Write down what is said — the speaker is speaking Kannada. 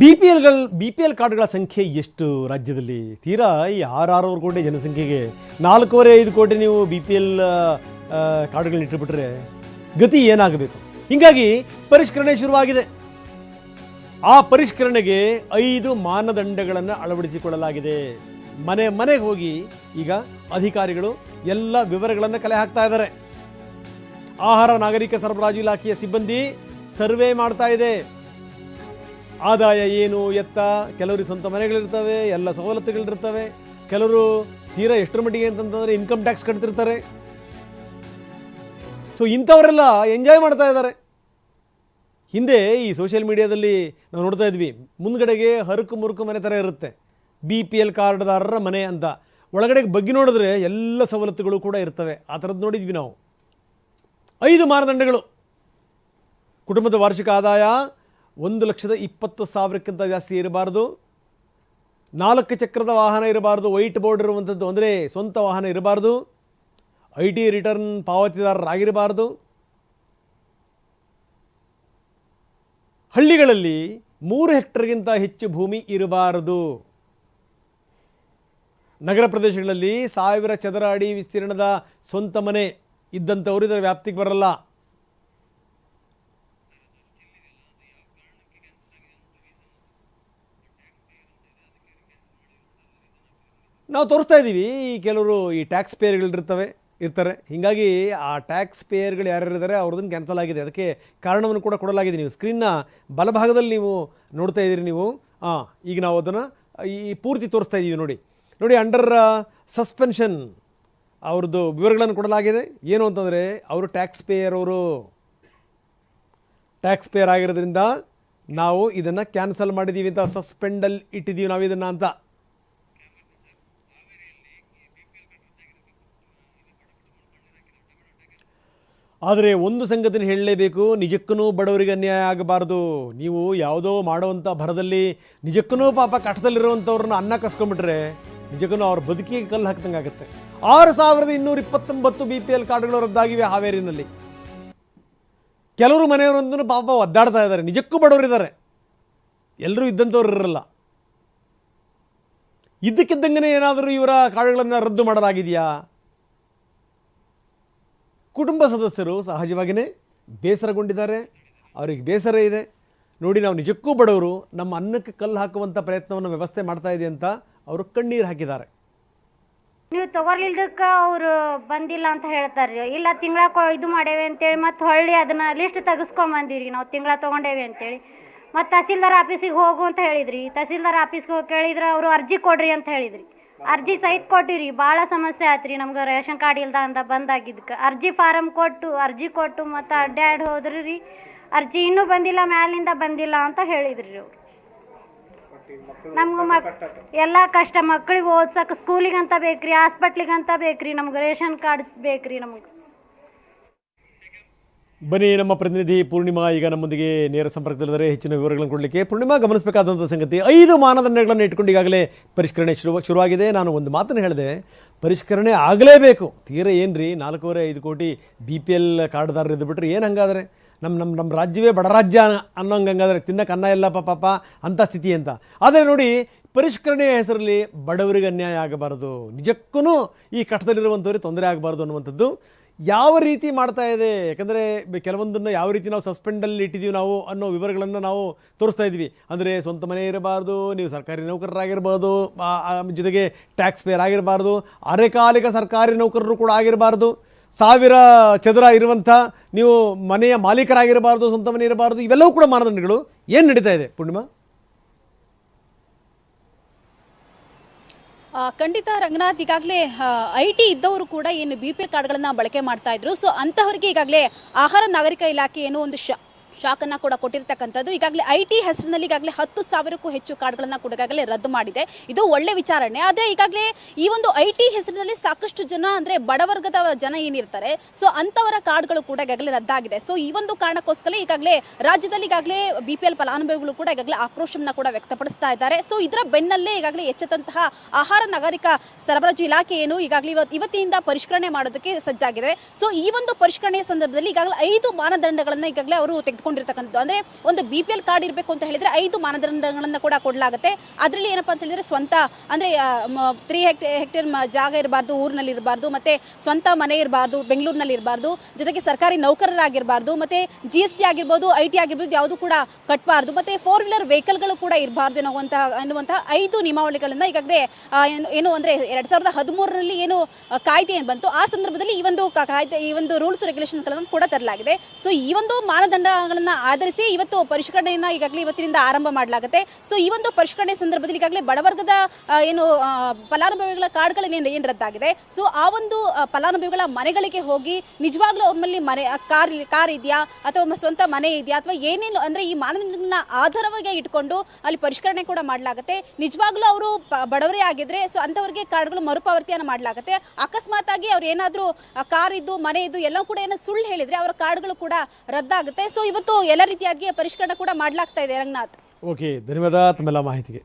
ಬಿ ಪಿ ಎಲ್ಗಳ ಬಿ ಪಿ ಎಲ್ ಕಾರ್ಡ್ಗಳ ಸಂಖ್ಯೆ ಎಷ್ಟು ರಾಜ್ಯದಲ್ಲಿ? ತೀರಾ ಈ ಆರಾರೂವರೆ ಕೋಟಿ ಜನಸಂಖ್ಯೆಗೆ ನಾಲ್ಕೂವರೆ ಐದು ಕೋಟಿ ನೀವು ಬಿ ಪಿ ಎಲ್ ಕಾರ್ಡ್ಗಳನ್ನ ಇಟ್ಟುಬಿಟ್ರೆ ಗತಿ ಏನಾಗಬೇಕು? ಹೀಗಾಗಿ ಪರಿಷ್ಕರಣೆ ಶುರುವಾಗಿದೆ. ಆ ಪರಿಷ್ಕರಣೆಗೆ ಐದು ಮಾನದಂಡಗಳನ್ನು ಅಳವಡಿಸಿಕೊಳ್ಳಲಾಗಿದೆ. ಮನೆ ಮನೆಗೆ ಹೋಗಿ ಈಗ ಅಧಿಕಾರಿಗಳು ಎಲ್ಲ ವಿವರಗಳನ್ನು ಕಲೆ ಹಾಕ್ತಾ ಇದ್ದಾರೆ. ಆಹಾರ, ನಾಗರಿಕ ಸರಬರಾಜು ಇಲಾಖೆಯ ಸಿಬ್ಬಂದಿ ಸರ್ವೆ ಮಾಡ್ತಾ ಇದೆ. ಆದಾಯ ಏನು ಎತ್ತ? ಕೆಲವರಿಗೆ ಸ್ವಂತ ಮನೆಗಳಿರ್ತವೆ, ಎಲ್ಲ ಸವಲತ್ತುಗಳಿರ್ತವೆ. ಕೆಲವರು ತೀರಾ ಎಷ್ಟರ ಮಟ್ಟಿಗೆ ಅಂತಂದರೆ ಇನ್ಕಮ್ ಟ್ಯಾಕ್ಸ್ ಕಟ್ತಿರ್ತಾರೆ. ಸೊ ಇಂಥವರೆಲ್ಲ ಎಂಜಾಯ್ ಮಾಡ್ತಾ ಇದ್ದಾರೆ. ಹಿಂದೆ ಈ ಸೋಷಿಯಲ್ ಮೀಡಿಯಾದಲ್ಲಿ ನಾವು ನೋಡ್ತಾ ಇದ್ವಿ, ಮುಂದ್ಗಡೆಗೆ ಹರಕು ಮುರುಕು ಮನೆ ಥರ ಇರುತ್ತೆ. ಬಿ ಪಿ ಎಲ್ ಕಾರ್ಡ್ದಾರರ ಮನೆ ಅಂತ. ಒಳಗಡೆಗೆ ಬಗ್ಗಿ ನೋಡಿದ್ರೆ ಎಲ್ಲ ಸವಲತ್ತುಗಳು ಕೂಡ ಇರ್ತವೆ. ಆ ಥರದ್ದು ನೋಡಿದ್ವಿ ನಾವು. ಐದು ಮಾನದಂಡಗಳು. ಕುಟುಂಬದ ವಾರ್ಷಿಕ ಆದಾಯ ಒಂದು ಲಕ್ಷದ ಇಪ್ಪತ್ತು ಸಾವಿರಕ್ಕಿಂತ ಜಾಸ್ತಿ ಇರಬಾರ್ದು. ನಾಲ್ಕು ಚಕ್ರದ ವಾಹನ ಇರಬಾರ್ದು, ವೈಟ್ ಬೋರ್ಡ್ ಇರುವಂಥದ್ದು ಅಂದರೆ ಸ್ವಂತ ವಾಹನ ಇರಬಾರ್ದು. ಐ ಟಿ ರಿಟರ್ನ್ ಪಾವತಿದಾರರಾಗಿರಬಾರ್ದು. ಹಳ್ಳಿಗಳಲ್ಲಿ ಮೂರು ಹೆಕ್ಟರ್ಗಿಂತ ಹೆಚ್ಚು ಭೂಮಿ ಇರಬಾರದು. ನಗರ ಪ್ರದೇಶಗಳಲ್ಲಿ ಸಾವಿರ ಚದರ ಅಡಿ ವಿಸ್ತೀರ್ಣದ ಸ್ವಂತ ಮನೆ ಇದ್ದಂಥವರು ಇದರ ವ್ಯಾಪ್ತಿಗೆ ಬರಲ್ಲ. ನಾವು ತೋರಿಸ್ತಾ ಇದ್ದೀವಿ, ಈ ಕೆಲವರು ಈ ಟ್ಯಾಕ್ಸ್ ಪೇಯರ್ಗಳಿರ್ತವೆ ಇರ್ತಾರೆ. ಹೀಗಾಗಿ ಆ ಟ್ಯಾಕ್ಸ್ ಪೇಯರ್ಗಳು ಯಾರ್ಯಾರಿದ್ದಾರೆ, ಅವ್ರದ್ದನ್ನು ಕ್ಯಾನ್ಸಲ್ ಆಗಿದೆ. ಅದಕ್ಕೆ ಕಾರಣವನ್ನು ಕೂಡ ಕೊಡಲಾಗಿದೆ ನೀವು. ಸ್ಕ್ರೀನ್ನ ಬಲಭಾಗದಲ್ಲಿ ನೀವು ನೋಡ್ತಾ ಇದ್ದೀರಿ ನೀವು. ಹಾಂ ಈಗ ನಾವು ಅದನ್ನು ಈ ಪೂರ್ತಿ ತೋರಿಸ್ತಾ ಇದ್ದೀವಿ ನೋಡಿ. ನೋಡಿ ಅಂಡರ್ ಸಸ್ಪೆನ್ಷನ್ ಅವ್ರದ್ದು ವಿವರಗಳನ್ನು ಕೊಡಲಾಗಿದೆ. ಏನು ಅಂತಂದರೆ, ಅವರು ಟ್ಯಾಕ್ಸ್ ಪೇಯರ್ ಅವರು ಟ್ಯಾಕ್ಸ್ ಪೇಯರ್ ಆಗಿರೋದ್ರಿಂದ ನಾವು ಇದನ್ನು ಕ್ಯಾನ್ಸಲ್ ಮಾಡಿದ್ದೀವಿ ಅಂತ ಸಸ್ಪೆಂಡಲ್ಲಿ ಇಟ್ಟಿದ್ದೀವಿ ನಾವು ಇದನ್ನು ಅಂತ. ಆದರೆ ಒಂದು ಸಂಗತಿನ ಹೇಳಲೇಬೇಕು, ನಿಜಕ್ಕೂ ಬಡವರಿಗೆ ಅನ್ಯಾಯ ಆಗಬಾರ್ದು. ನೀವು ಯಾವುದೋ ಮಾಡುವಂಥ ಭರದಲ್ಲಿ ನಿಜಕ್ಕೂ ಪಾಪ ಕಷ್ಟದಲ್ಲಿರುವಂಥವ್ರನ್ನ ಅನ್ನ ಕಸ್ಕೊಂಡ್ಬಿಟ್ರೆ ನಿಜಕ್ಕೂ ಅವ್ರ ಬದುಕಿಗೆ ಕಲ್ಲು ಹಾಕ್ದಂಗೆ ಆಗುತ್ತೆ. ಆರು ಸಾವಿರದ ಇನ್ನೂರ ಇಪ್ಪತ್ತೊಂಬತ್ತು ಬಿ ಪಿ ಎಲ್ ಕಾರ್ಡ್ಗಳು ರದ್ದಾಗಿವೆ ಹಾವೇರಿನಲ್ಲಿ. ಕೆಲವರು ಮನೆಯವರೊಂದನ್ನು ಪಾಪ ಒದ್ದಾಡ್ತಾ ಇದ್ದಾರೆ. ನಿಜಕ್ಕೂ ಬಡವರಿದ್ದಾರೆ ಎಲ್ಲರೂ ಇದ್ದಂಥವ್ರು ಇರಲ್ಲ. ಇದ್ದಕ್ಕಿದ್ದಂಗೆ ಏನಾದರೂ ಇವರ ಕಾರ್ಡ್ಗಳನ್ನು ರದ್ದು ಮಾಡಲಾಗಿದೆಯಾ? ಕುಟುಂಬ ಸದಸ್ಯರು ಸಹಜವಾಗಿಯೇ ಬೇಸರಗೊಂಡಿದ್ದಾರೆ. ಅವರಿಗೆ ಬೇಸರ ಇದೆ. ನೋಡಿ, ನಾವು ನಿಜಕ್ಕೂ ಬಡವರು, ನಮ್ಮ ಅನ್ನಕ್ಕೆ ಕಲ್ಲು ಹಾಕುವಂಥ ಪ್ರಯತ್ನವನ್ನು ವ್ಯವಸ್ಥೆ ಮಾಡ್ತಾ ಇದೆ ಅಂತ ಅವರು ಕಣ್ಣೀರು ಹಾಕಿದ್ದಾರೆ. ನೀವು ತಗೊಳ್ಲಿಲ್ದಕ್ಕೆ ಅವರು ಬಂದಿಲ್ಲ ಅಂತ ಹೇಳ್ತಾರ್ರಿ. ಇಲ್ಲ, ತಿಂಗಳ ಇದು ಮಾಡೇವೆ ಅಂತೇಳಿ, ಮತ್ತೆ ಹೊಳ್ಳಿ ಅದನ್ನ ಲಿಸ್ಟ್ ತೆಗೆಸ್ಕೊಂಬಂದಿರಿ ನಾವು ತಿಂಗಳ ತೊಗೊಂಡೇವೆ ಅಂತೇಳಿ. ಮತ್ತು ತಹಸೀಲ್ದಾರ್ ಆಫೀಸಿಗೆ ಹೋಗು ಅಂತ ಹೇಳಿದ್ರಿ. ತಹಸೀಲ್ದಾರ್ ಆಫೀಸ್ಗೆ ಹೋಗಿ ಕೇಳಿದ್ರೆ ಅವರು ಅರ್ಜಿ ಕೊಡ್ರಿ ಅಂತ ಹೇಳಿದ್ರಿ. ಅರ್ಜಿ ಸಹಿತ ಕೊಟ್ಟಿರಿ, ಭಾಳ ಸಮಸ್ಯೆ ಆತ್ರಿ ನಮ್ಗೆ ರೇಷನ್ ಕಾರ್ಡ್ ಇಲ್ದ ಅಂತ ಬಂದಾಗಿದ್ದಕ್ಕೆ ಅರ್ಜಿ ಫಾರಂ ಕೊಟ್ಟು, ಅರ್ಜಿ ಕೊಟ್ಟು ಮತ್ತು ಅಡ್ಡಾಡಿ ಹೋದ್ರಿ ರೀ ಅರ್ಜಿ ಇನ್ನೂ ಬಂದಿಲ್ಲ, ಮ್ಯಾಲಿಂದ ಬಂದಿಲ್ಲ ಅಂತ ಹೇಳಿದ್ರಿ ಅವ್ರು ನಮ್ಗೆ ಮಕ್, ಎಲ್ಲ ಕಷ್ಟ ಮಕ್ಳಿಗೆ ಓದ್ಸಕ್ಕೆ ಸ್ಕೂಲಿಗಂತ ಬೇಕ್ರಿ, ಹಾಸ್ಪಿಟ್ಲಿಗಂತ ಬೇಕ್ರಿ, ನಮ್ಗೆ ರೇಷನ್ ಕಾರ್ಡ್ ಬೇಕ್ರಿ ನಮ್ಗೆ. ಬನ್ನಿ, ನಮ್ಮ ಪ್ರತಿನಿಧಿ ಪೂರ್ಣಿಮಾ ಈಗ ನಮ್ಮೊಂದಿಗೆ ನೇರ ಸಂಪರ್ಕದಲ್ಲಿದ್ದಾರೆ. ಹೆಚ್ಚಿನ ವಿವರಗಳನ್ನು ಕೊಡಲಿಕ್ಕೆ ಪೂರ್ಣಿಮಾ ಗಮನಿಸಬೇಕಾದಂಥ ಸಂಗತಿ, ಐದು ಮಾನದಂಡಗಳನ್ನು ಇಟ್ಕೊಂಡು ಈಗಾಗಲೇ ಪರಿಷ್ಕರಣೆ ಶುರು, ಶುರುವಾಗಿದೆ. ನಾನು ಒಂದು ಮಾತನ್ನು ಹೇಳಿದೆ, ಪರಿಷ್ಕರಣೆ ಆಗಲೇಬೇಕು. ತೀರ ಏನು ರೀ ನಾಲ್ಕೂವರೆ, ಐದು ಕೋಟಿ ಬಿ ಪಿ ಎಲ್ ಕಾರ್ಡ್ದಾರರು ಇದ್ದು ಬಿಟ್ಟರೆ ಏನು ಹಂಗಾದರೆ? ನಮ್ಮ ನಮ್ಮ ನಮ್ಮ ರಾಜ್ಯವೇ ಬಡ ರಾಜ್ಯ ಅನ್ನೋಂಗೆ ಹಂಗಾದ್ರೆ ತಿನ್ನಕ್ಕೆ ಅನ್ನ ಇಲ್ಲ ಪಾಪ ಅಂಥ ಸ್ಥಿತಿ ಅಂತ. ಆದರೆ ನೋಡಿ, ಪರಿಷ್ಕರಣೆಯ ಹೆಸರಲ್ಲಿ ಬಡವರಿಗೆ ಅನ್ಯಾಯ ಆಗಬಾರದು. ನಿಜಕ್ಕೂ ಈ ಕಷ್ಟದಲ್ಲಿರುವಂಥವ್ರಿಗೆ ತೊಂದರೆ ಆಗಬಾರ್ದು ಅನ್ನುವಂಥದ್ದು ಯಾವ ರೀತಿ ಮಾಡ್ತಾ ಇದೆ? ಯಾಕಂದರೆ ಕೆಲವೊಂದನ್ನು ಯಾವ ರೀತಿ ನಾವು ಸಸ್ಪೆಂಡಲ್ಲಿ ಇಟ್ಟಿದ್ದೀವಿ ನಾವು ಅನ್ನೋ ವಿವರಗಳನ್ನು ನಾವು ತೋರಿಸ್ತಾ ಇದ್ವಿ ಅಂದರೆ ಸ್ವಂತ ಮನೆ ಇರಬಾರ್ದು, ನೀವು ಸರ್ಕಾರಿ ನೌಕರರಾಗಿರ್ಬೋದು ಜೊತೆಗೆ ಟ್ಯಾಕ್ಸ್ ಪೇಯರ್ ಆಗಿರಬಾರ್ದು, ಅರೆಕಾಲಿಕ ಸರ್ಕಾರಿ ನೌಕರರು ಕೂಡ ಆಗಿರಬಾರ್ದು, ಸಾವಿರ ಚದರ ಇರುವಂಥ ನೀವು ಮನೆಯ ಮಾಲೀಕರಾಗಿರಬಾರ್ದು, ಸ್ವಂತ ಮನೆ ಇರಬಾರ್ದು, ಇವೆಲ್ಲವೂ ಕೂಡ ಮಾನದಂಡಗಳು. ಏನು ನಡೀತಾ ಇದೆ ಪೂರ್ಣಿಮಾ? ಖಂಡಿತ ರಂಗನಾಥ್, ಈಗಾಗಲೇ ಐ ಟಿ ಇದ್ದವರು ಕೂಡ ಏನು ಬಿ ಪಿ ಎಲ್ ಕಾರ್ಡ್ಗಳನ್ನು ಬಳಕೆ ಮಾಡ್ತಾ ಇದ್ರು. ಸೊ ಅಂತವರಿಗೆ ಈಗಾಗಲೇ ಆಹಾರ ನಾಗರಿಕ ಇಲಾಖೆ ಏನೋ ಒಂದು ಶ ಶಾಕನ್ನ ಕೂಡ ಕೊಟ್ಟಿರ್ತಕ್ಕಂಥದ್ದು. ಈಗಾಗಲೇ ಐ ಟಿ ಹೆಸರಿನಲ್ಲಿ ಈಗಾಗಲೇ ಹತ್ತು ಸಾವಿರಕ್ಕೂ ಹೆಚ್ಚು ಕಾರ್ಡ್ಗಳನ್ನ ಕೂಡ ಈಗಾಗಲೇ ರದ್ದು ಮಾಡಿದೆ. ಇದು ಒಳ್ಳೆ ವಿಚಾರಣೆ. ಆದರೆ ಈಗಾಗಲೇ ಈ ಒಂದು ಐ ಟಿ ಹೆಸರಿನಲ್ಲಿ ಸಾಕಷ್ಟು ಜನ ಅಂದ್ರೆ ಬಡವರ್ಗದ ಜನ ಏನಿರ್ತಾರೆ, ಸೊ ಅಂತವರ ಕಾರ್ಡ್ಗಳು ಕೂಡ ಈಗಾಗಲೇ ರದ್ದಾಗಿದೆ. ಸೊ ಈ ಒಂದು ಕಾರಣಕ್ಕೋಸ್ಕರ ಈಗಾಗಲೇ ರಾಜ್ಯದಲ್ಲಿ ಈಗಾಗಲೇ ಬಿ ಪಿ ಎಲ್ ಫಲಾನುಭವಿಗಳು ಕೂಡ ಈಗಾಗಲೇ ಆಕ್ರೋಶವನ್ನ ಕೂಡ ವ್ಯಕ್ತಪಡಿಸ್ತಾ ಇದ್ದಾರೆ. ಸೊ ಇದರ ಬೆನ್ನಲ್ಲೇ ಈಗಾಗಲೇ ಎಚ್ಚೆತ್ತಂತಹ ಆಹಾರ ನಾಗರಿಕ ಸರಬರಾಜು ಇಲಾಖೆ ಏನು ಈಗಾಗಲೇ ಇವತ್ತು ಇವತ್ತಿನಿಂದ ಪರಿಷ್ಕರಣೆ ಮಾಡೋದಕ್ಕೆ ಸಜ್ಜಾಗಿದೆ. ಸೊ ಈ ಒಂದು ಪರಿಷ್ಕರಣೆಯ ಸಂದರ್ಭದಲ್ಲಿ ಈಗಾಗಲೇ ಐದು ಮಾನದಂಡಗಳನ್ನು ಈಗಾಗಲೇ ಅವರು ತೆಗೆದುಕೊಂಡು ಹೊತ್ಕೊಂಡಿರ್ತಕ್ಕಂಥದ್ದು ಅಂದ್ರೆ ಒಂದು ಬಿ ಪಿ ಎಲ್ ಕಾರ್ಡ್ ಇರಬೇಕು ಅಂತ ಹೇಳಿದ್ರೆ ಐದು ಮಾನದಂಡಗಳನ್ನ ಕೂಡ ಕೊಡಲಾಗುತ್ತೆ. ಅದರಲ್ಲಿ ಏನಪ್ಪಾ ಅಂತ ಹೇಳಿದ್ರೆ ಸ್ವಂತ, ಅಂದ್ರೆ ತ್ರೀ ಹೆಕ್ಟೇರ್ ಜಾಗ ಇರಬಾರ್ದು, ಊರಿನಲ್ಲಿ ಇರಬಾರ್ದು, ಮತ್ತೆ ಸ್ವಂತ ಮನೆ ಇರಬಾರ್ದು, ಬೆಂಗಳೂರಿನಲ್ಲಿ ಇರಬಾರ್ದು, ಜೊತೆಗೆ ಸರ್ಕಾರಿ ನೌಕರರಾಗಿರಬಾರ್ದು, ಮತ್ತೆ ಜಿ ಎಸ್ ಟಿ ಆಗಿರ್ಬೋದು ಐ ಟಿ ಆಗಿರ್ಬೋದು, ಯಾವುದು ಕೂಡ ಕಟ್ಟಬಾರ್ದು ಮತ್ತೆ ಫೋರ್ ವೀಲರ್ ವೆಹಿಕಲ್ಗಳು ಕೂಡ ಇರಬಾರ್ದು ಅನ್ನುವಂತಹ ಅನ್ನುವಂತಹ ಐದು ನಿಯಮಾವಳಿಗಳನ್ನು ಈಗಾಗಲೇ ಏನು- ಅಂದ್ರೆ ಎರಡ್ ಸಾವಿರದ ಹದಿಮೂರರಲ್ಲಿ ಏನು ಕಾಯ್ದೆ ಏನು ಬಂತು, ಆ ಸಂದರ್ಭದಲ್ಲಿ ಈ ಒಂದು ಕಾಯ್ದೆ, ಈ ಒಂದು ರೂಲ್ಸ್ ರೆಗ್ಯುಲೇಷನ್ಗಳನ್ನು ಕೂಡ ತರಲಾಗಿದೆ. ಸೊ ಈ ಒಂದು ಮಾನದಂಡಗಳನ್ನ ಆಧರಿಸಿ ಇವತ್ತು ಪರಿಷ್ಕರಣೆಯನ್ನ ಈಗಾಗಲೇ ಇವತ್ತಿನಿಂದ ಆರಂಭ ಮಾಡಲಾಗುತ್ತೆ. ಸೊ ಈ ಒಂದು ಪರಿಷ್ಕರಣೆ ಸಂದರ್ಭದಲ್ಲಿ ಈಗಾಗಲೇ ಬಡವರ್ಗದ ಏನು ಫಲಾನುಭವಿಗಳ ಕಾರ್ಡ್ಗಳು ಏನು ರದ್ದಾಗಿದೆ? ಸೊ ಆ ಒಂದು ಫಲಾನುಭವಿಗಳ ಮನೆಗಳಿಗೆ ಹೋಗಿ ನಿಜವಾಗ್ಲೂ ಅವ್ರಲ್ಲಿ ಮನೆ ಕಾರ್ ಕಾರ್ ಇದೆಯಾ? ಅಥವಾ ಸ್ವಂತ ಮನೆ ಇದೆಯಾ? ಅಥವಾ ಏನೇನು, ಅಂದ್ರೆ ಈ ಮಾನದಂಡಗಳನ್ನ ಆಧಾರವಾಗಿ ಇಟ್ಕೊಂಡು ಅಲ್ಲಿ ಪರಿಷ್ಕರಣೆ ಕೂಡ ಮಾಡಲಾಗುತ್ತೆ. ನಿಜವಾಗ್ಲೂ ಅವರು ಬಡವರೇ ಆಗಿದ್ರೆ ಸೊ ಅಂತವರಿಗೆ ಕಾರ್ಡ್ಗಳು ಮರುಪಾವತಿಯನ್ನು ಮಾಡಲಾಗುತ್ತೆ. ಅಕಸ್ಮಾತ್ ಆಗಿ ಅವ್ರು ಏನಾದರೂ ಕಾರ್ ಇದ್ದು, ಮನೆ ಇದ್ದು ಎಲ್ಲ ಕೂಡ ಏನೋ ಸುಳ್ಳು ಹೇಳಿದ್ರೆ ಅವರ ಕಾರ್ಡ್ಗಳು ಕೂಡ ರದ್ದಾಗುತ್ತೆ. ಸೊ ಇವತ್ತು ಎಲ್ಲ ರೀತಿಯಾಗಿ ಪರಿಷ್ಕರಣೆ ಕೂಡ ಮಾಡಲಾಗ್ತಾ ಇದೆ ರಂಗನಾಥ್. ಓಕೆ ಧನ್ಯವಾದ ತಮ್ಮೆಲ್ಲ ಮಾಹಿತಿಗೆ.